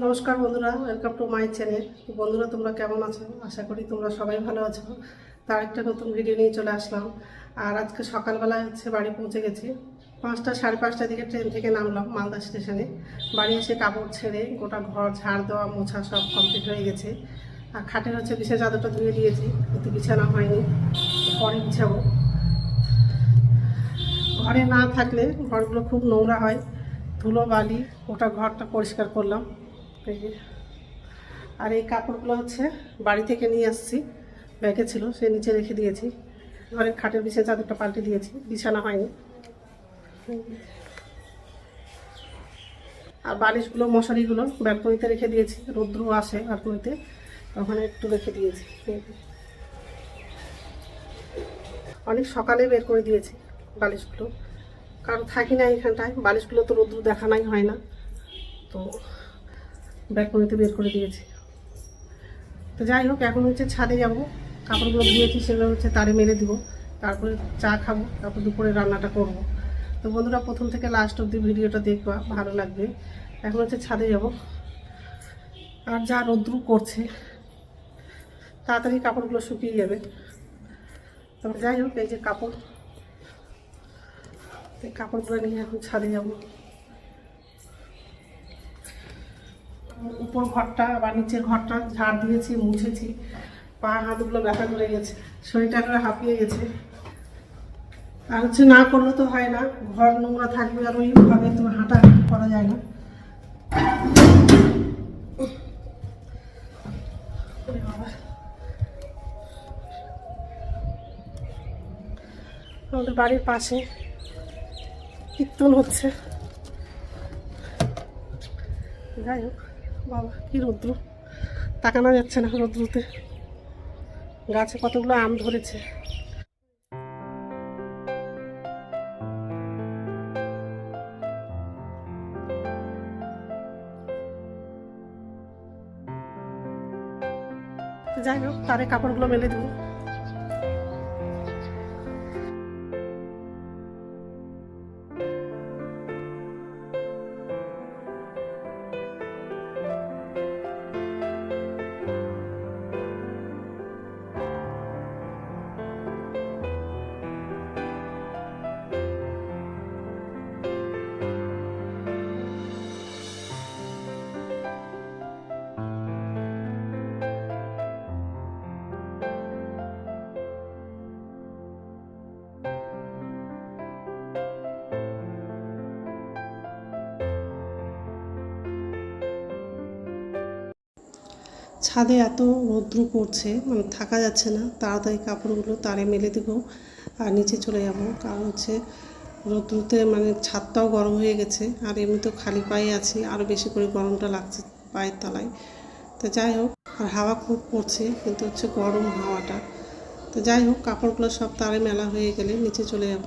নমস্কার বন্ধুরা welcome to my channel বন্ধুরা, তোমরা কেমন আছো? আশা করি তোমরা সবাই ভালো আছো। তার একটা নতুন ভিডিও নিয়ে চলে আসলাম। আর আজকে সকালবেলায় হচ্ছে বাড়ি পৌঁছে গেছি। পাঁচটা, সাড়ে পাঁচটার দিকে ট্রেন থেকে নামলাম মালদা স্টেশনে বাড়ি এসে কাপড় ছেড়ে গোটা ঘর, ঝাড় দেওয়া, মোছা সব কমপ্লিট হয়ে গেছে। আর খাটের হচ্ছে বিছানা চাদরটা ধুয়ে দিয়েছি। কিন্তু বিছানা হয়নি। পরে বিছাবো ঘরে না থাকলে ঘরগুলো খুব নোংরা হয়। ধুলো বালি ওটা ঘরটা পরিষ্কার করলাম। আর এই কাপড়গুলো হচ্ছে বাড়ি থেকে নিয়ে আসছি। ব্যাগে ছিল, সে নিচে রেখে দিয়েছি। ঘরের খাটের বিছানা চাদরটা পাল্টে দিয়েছি, বিছানা হয়নি। আর বালিশগুলো, মশারিগুলো ব্যালকনিতে রেখে দিয়েছি রৌদ্র আসে ব্যালকনিতে ওখানে একটু রেখে দিয়েছি। অনেক সকালে বের করে দিয়েছি বালিশগুলো। কারণ থাকি না এখানটায়, বালিশগুলো তো রোদ্দুর দেখানাই হয় না। তো ব্যালকনিতে বের করে দিয়েছি। তো যাই হোক, এখন হচ্ছে ছাদে যাব। কাপড়গুলো ধুয়েছি, সেগুলো হচ্ছে তারে মেরে দিব। তারপরে চা খাব, তারপর দুপুরে রান্নাটা করব। তো বন্ধুরা, প্রথম থেকে লাস্ট অব্দি ভিডিওটা দেখবা, ভালো লাগবে। এখন হচ্ছে ছাদে যাব। আর যা রোদ্রু করছে, তাড়াতাড়ি কাপড়গুলো শুকিয়ে যাবে। তো যাই হোক, এই যে কাপড়, এই কাপড়গুলো নিয়ে এখন ছাদে যাব। উপর ঘরটা বা নিচের ঘরটা ঝাড় দিয়েছি, মুছেছি। পা হাতগুলো ব্যথা করে গেছে, শরীরটা করে হাঁপিয়ে গেছে। আর হচ্ছে না করলে তো হয় না, ঘর নোংরা থাকবে আর ওইভাবে তো হাঁটা করা যায় না। আমাদের বাড়ির পাশে কীর্তন হচ্ছে। যাই হোক। বাবা, কি রৌদ্র? তাকানো যাচ্ছে না রৌদ্রতে। গাছে কতগুলো আম ধরেছে। যাই হোক, তারে কাপড়গুলো মেলে দেবো। ছাদে এত রৌদ্র পড়ছে মানে থাকা যাচ্ছে না, তাড়াতাড়ি কাপড়গুলো তারে মেলে দেবো আর নিচে চলে যাব। কারণ হচ্ছে রৌদ্রতে মানে ছাদটাও গরম হয়ে গেছে, আর এমনি তো খালি পায়ে আছি আরও বেশি করে গরমটা লাগছে পায়ের তলায়। তো যাই হোক, আর হাওয়া খুব পড়ছে, কিন্তু হচ্ছে গরম হাওয়াটা। তো যাই হোক, কাপড়গুলো সব তারে মেলা হয়ে গেলে নিচে চলে যাব।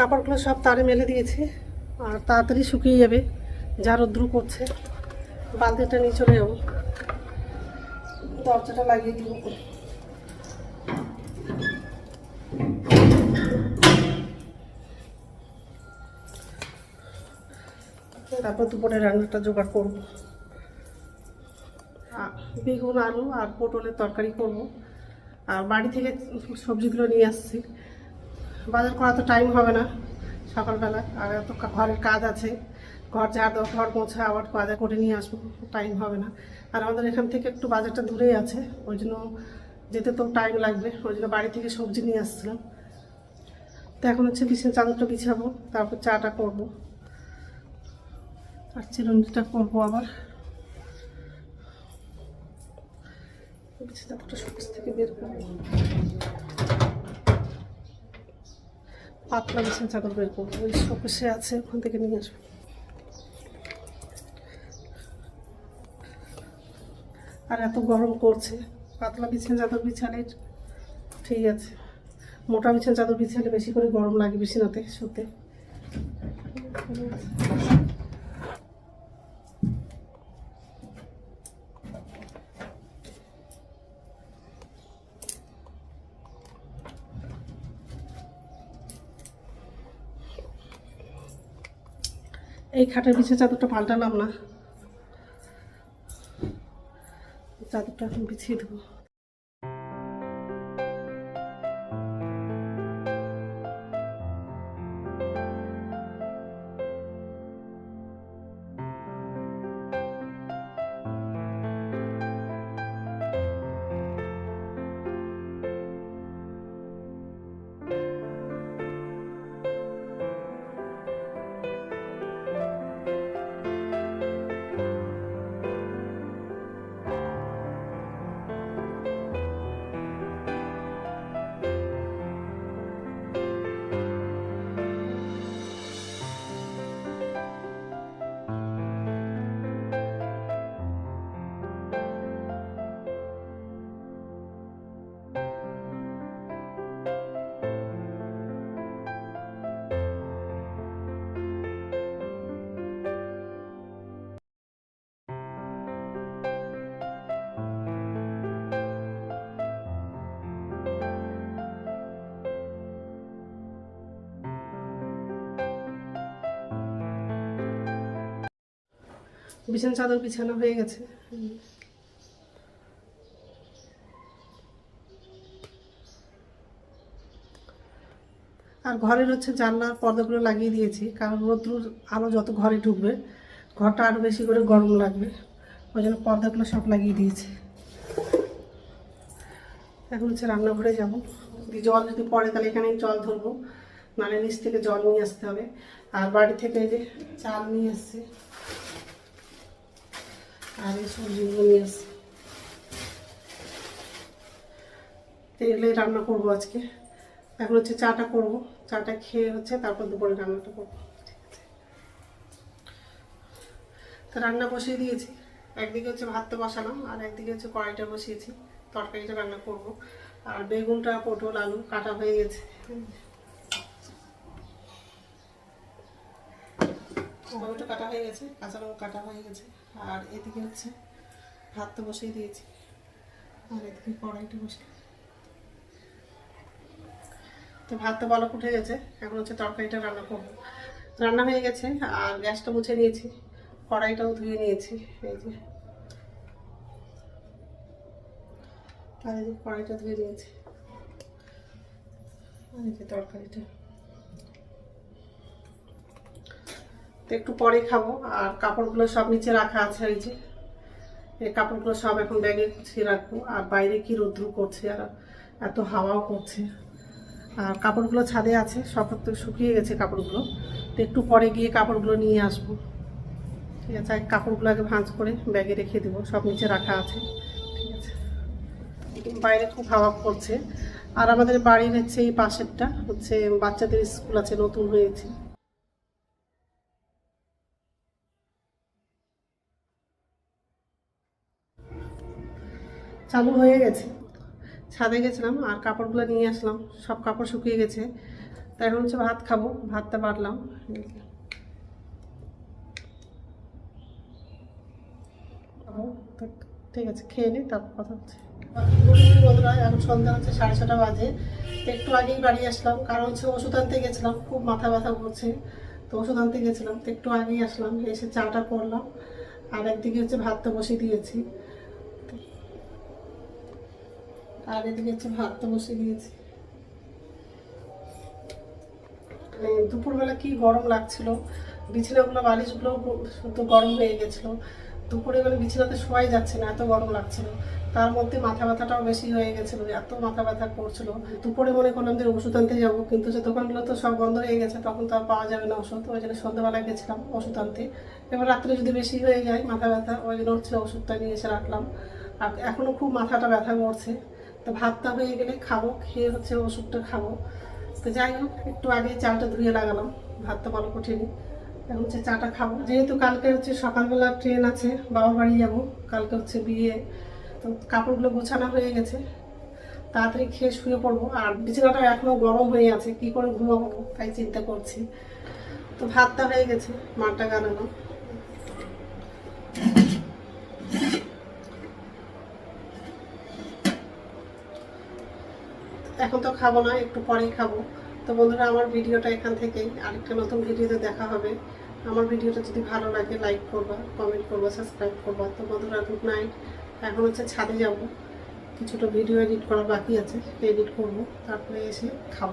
কাপড়গুলো সব তারে মেলে দিয়েছি। আর তাড়াতাড়ি শুকিয়ে যাবে। যা রৌদ্র করছে। বালতিটা নিয়ে চলে যাব। দরজাটা লাগিয়ে দিব। তারপর দুপুরে রান্নাটা জোগাড় করব। বেগুন, আলু আর পটলের তরকারি করব। আর বাড়ি থেকে সবজিগুলো নিয়ে আসছি। বাজার করা তো টাইম হবে না সকালবেলা। আর এত ঘরের কাজ আছে। ঘর ঝাড় দেওয়া, ঘর মোছা, আবার বাজার করে নিয়ে আসব টাইম হবে না। আর আমাদের এখান থেকে একটু বাজারটা দূরেই আছে, ওই জন্য যেতে তো টাইম লাগবে। ওই জন্য বাড়ি থেকে সবজি নিয়ে আসছিলাম। তো এখন হচ্ছে বিছানা, চাদরটা বিছাবো, তারপর চাটা করব। আর চিরুনিটা করব আবার। বিছানা চাদরটা শোকেস থেকে বের করব। পাতলা বিছানা চাদর বের করব। ওই শোকেশে আছে, ওখান থেকে নিয়ে আসব। আর এত গরম করছে। পাতলা বিছানা চাদর বিছালে ঠিক আছে। মোটা বিছানা চাদর বিছালে বেশি করে গরম লাগে বেশি নাতে শুতে। এই খাটের বিছানা চাদরটা পাল্টালাম না। চাদরটা এখন বিছিয়ে দেবো। বিছানা, চাদর বিছানা হয়ে গেছে। আর ঘরের হচ্ছে জানলার পর্দাগুলো লাগিয়ে দিয়েছি, কারণ রোদ্রুর আলো যত ঘরে ঢুকবে, ঘরটা আরও বেশি করে গরম লাগবে। ওই জন্য পর্দাগুলো সব লাগিয়ে দিয়েছি। এখন হচ্ছে রান্নাঘরে যাব। জল যদি পড়ে, তাহলে এখানেই জল ধরবো। নালে নিচ থেকে জল নিয়ে আসতে হবে। আর বাড়ি থেকে যে চাল নিয়ে আসছে আর এই সবজিগুলো নিয়ে রান্না করব আজকে। এখন হচ্ছে চাটা করব। চাটা খেয়ে হচ্ছে তারপর দুপুরে রান্নাটা করব। তো রান্না বসিয়ে দিয়েছি। একদিকে হচ্ছে ভাতটা বসালাম, আর একদিকে হচ্ছে কড়াইটা বসিয়েছি। তরকারিটা রান্না করব। আর বেগুনটা, পটল, আলু কাটা হয়ে গেছে। কাটা হয়ে গেছে কাঁচা কাটা হয়ে গেছে। আর এদিকে হচ্ছে ভাত তো বসিয়ে দিয়েছি। আর এদিকে কড়াইটা বসে তো ভাত তো বলক উঠে গেছে, এখন হচ্ছে তরকারিটা রান্না করব। রান্না হয়ে গেছে আর গ্যাসটা মুছে নিয়েছি, কড়াইটাও ধুয়ে নিয়েছি এই যে কড়াইটা ধুয়ে নিয়েছি। আর এই যে তরকারিটা। তো একটু পরে খাব। আর কাপড়গুলো সব নিচে রাখা আছে, এই যে। এই কাপড়গুলো সব এখন ব্যাগে গুছিয়ে রাখব। আর বাইরে কি রৌদ্র করছে, আর এত হাওয়াও করছে। আর কাপড়গুলো ছাদে আছে, সব তো শুকিয়ে গেছে কাপড়গুলো। তো একটু পরে গিয়ে কাপড়গুলো নিয়ে আসব। ঠিক আছে কাপড়গুলো আগে ভাঁজ করে ব্যাগে রেখে দেবো, সব নিচে রাখা আছে। ঠিক আছে। বাইরে খুব হাওয়া করছে। আর আমাদের বাড়ির হচ্ছে এই পাশেরটা, হচ্ছে বাচ্চাদের স্কুল আছে, নতুন হয়েছে। চালু হয়ে গেছে। ছাদে গেছিলাম আর কাপড়গুলো নিয়ে আসলাম। সব কাপড় শুকিয়ে গেছে। তাই এখন হচ্ছে ভাত খাব। ভাতটা বাড়লাম ঠিক আছে, খেয়ে নিই তারপর কথা হচ্ছে। এখন সন্ধ্যা হচ্ছে, সাড়ে ছটা বাজে। একটু আগেই বাড়ি আসলাম। কারণ হচ্ছে ওষুধ আনতে গেছিলাম। খুব মাথা ব্যথা করছে। তো ওষুধ আনতে গেছিলাম। তো একটু আগেই আসলাম। এসে চাটা করলাম। আর একদিকে হচ্ছে ভাতটা বসিয়ে দিয়েছি। আর এদিকে হচ্ছে ভাতটা বসিয়ে দিয়েছি। মানে দুপুরবেলা কি গরম লাগছিল? বিছানাগুলো বালিশগুলো তো গরম হয়ে গেছিল। দুপুরে মানে বিছানাতে শোয়াই যাচ্ছে না, এত গরম লাগছিল। তার মধ্যে মাথা ব্যথাটাও বেশি হয়ে গেছিল, এত মাথা ব্যথা করছিল। দুপুরে মনে করলাম যে ওষুধ আনতে যাব, কিন্তু সে দোকানগুলো তো সব বন্ধ হয়ে গেছে, তখন তো আর পাওয়া যাবে না ওষুধ। ওই জন্য সন্ধ্যাবেলায় গেছিলাম ওষুধ আনতে। এবার রাত্রে যদি বেশি হয়ে যায় মাথা ব্যথা, ওই জন্য হচ্ছে ওষুধটা নিয়ে এসে রাখলাম। আর এখনও খুব মাথাটা ব্যথা করছে। তো ভাতটা হয়ে গেলে খাব, খেয়ে হচ্ছে ওষুধটা খাব। তো যাই হোক, একটু আগে চালটা ধুয়ে লাগালাম, ভাতটা ভালো কঠিনি এখন হচ্ছে চাটা খাব। যেহেতু কালকে হচ্ছে সকালবেলা ট্রেন আছে বাবা বাড়ি যাব, কালকে হচ্ছে বিয়ে। তো কাপড়গুলো গোছানো হয়ে গেছে। তাড়াতাড়ি খেয়ে শুয়ে পড়ব। আর বিছানাটা এখনও গরম হয়ে আছে, কি করে ঘুমাবো তাই চিন্তা করছি। তো ভাতটা হয়ে গেছে মাঠটা গানানো এখন তো খাব না, একটু পরেই খাব। তো বন্ধুরা, আমার ভিডিওটা এখান থেকেই। আরেকটা নতুন ভিডিওতে দেখা হবে। আমার ভিডিওটা যদি ভালো লাগে লাইক করবা কমেন্ট করবা সাবস্ক্রাইব করবা। তো বন্ধুরা গুড নাইট এখন হচ্ছে ছাদে যাব। কিছুটা ভিডিও এডিট করা বাকি আছে এডিট করব। তারপরে এসে খাব।